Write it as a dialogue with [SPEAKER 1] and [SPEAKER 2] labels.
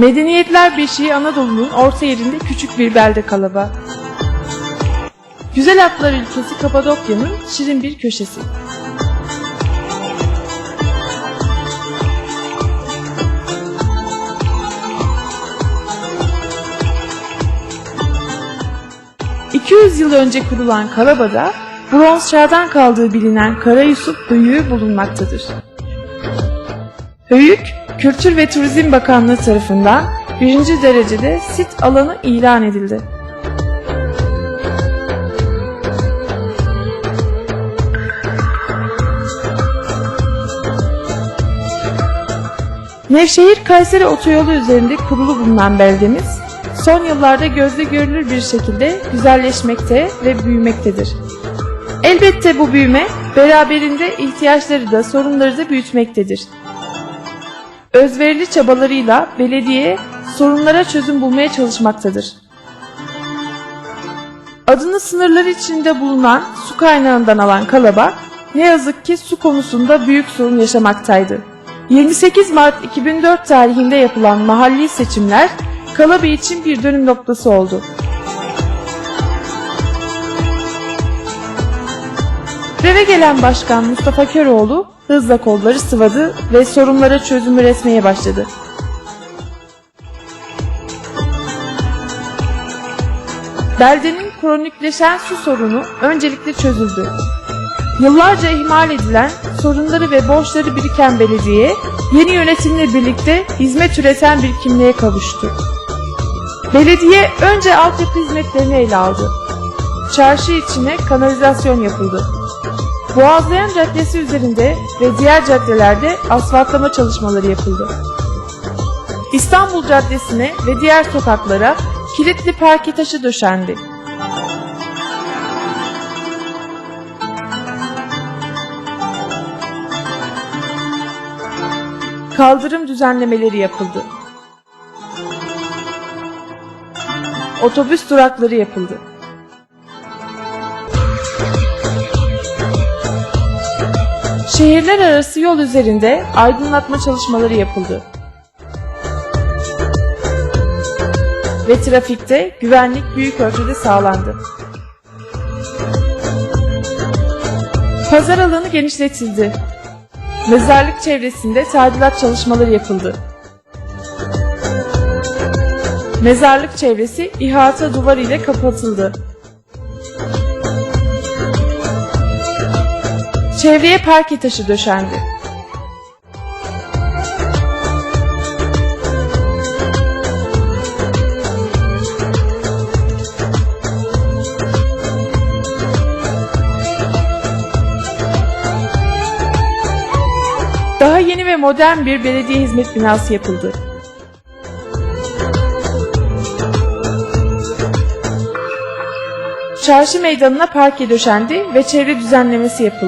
[SPEAKER 1] Medeniyetler Beşiği Anadolu'nun orta yerinde küçük bir belde kalaba. Güzel atlar ülkesi Kapadokya'nın şirin bir köşesi. ...200 yıl önce kurulan Kalaba'da... ...bronz çağdan kaldığı bilinen Kara Yusuf Höyüğü bulunmaktadır. Höyük, Kültür ve Turizm Bakanlığı tarafından birinci derecede sit alanı ilan edildi. Nevşehir-Kayseri otoyolu üzerinde kurulu bulunan beldemiz, son yıllarda gözle görülür bir şekilde güzelleşmekte ve büyümektedir. Elbette bu büyüme beraberinde ihtiyaçları da sorunları da büyütmektedir. Özverili çabalarıyla belediye sorunlara çözüm bulmaya çalışmaktadır. Adını sınırları içinde bulunan su kaynağından alan Kalaba ne yazık ki su konusunda büyük sorun yaşamaktaydı. 28 Mart 2004 tarihinde yapılan mahalli seçimler Kalaba için bir dönüm noktası oldu. Reve gelen başkan Mustafa Köroğlu hızla kolları sıvadı ve sorunlara çözüm üretmeye başladı. Beldenin kronikleşen su sorunu öncelikle çözüldü. Yıllarca ihmal edilen, sorunları ve borçları biriken belediye, yeni yönetimle birlikte hizmet üreten bir kimliğe kavuştu. Belediye önce altyapı hizmetlerini ele aldı. Çarşı içine kanalizasyon yapıldı. Boğazlayan Caddesi üzerinde ve diğer caddelerde asfaltlama çalışmaları yapıldı. İstanbul Caddesi'ne ve diğer sokaklara kilitli parke taşı döşendi. Kaldırım düzenlemeleri yapıldı. Otobüs durakları yapıldı. Şehirler arası yol üzerinde aydınlatma çalışmaları yapıldı. Ve trafikte güvenlik büyük ölçüde sağlandı. Pazar alanı genişletildi. Mezarlık çevresinde tadilat çalışmaları yapıldı. Mezarlık çevresi ihata duvar ile kapatıldı. Çevreye parke taşı döşendi. Daha yeni ve modern bir belediye hizmet binası yapıldı. Çarşı meydanına parke döşendi ve çevre düzenlemesi yapıldı.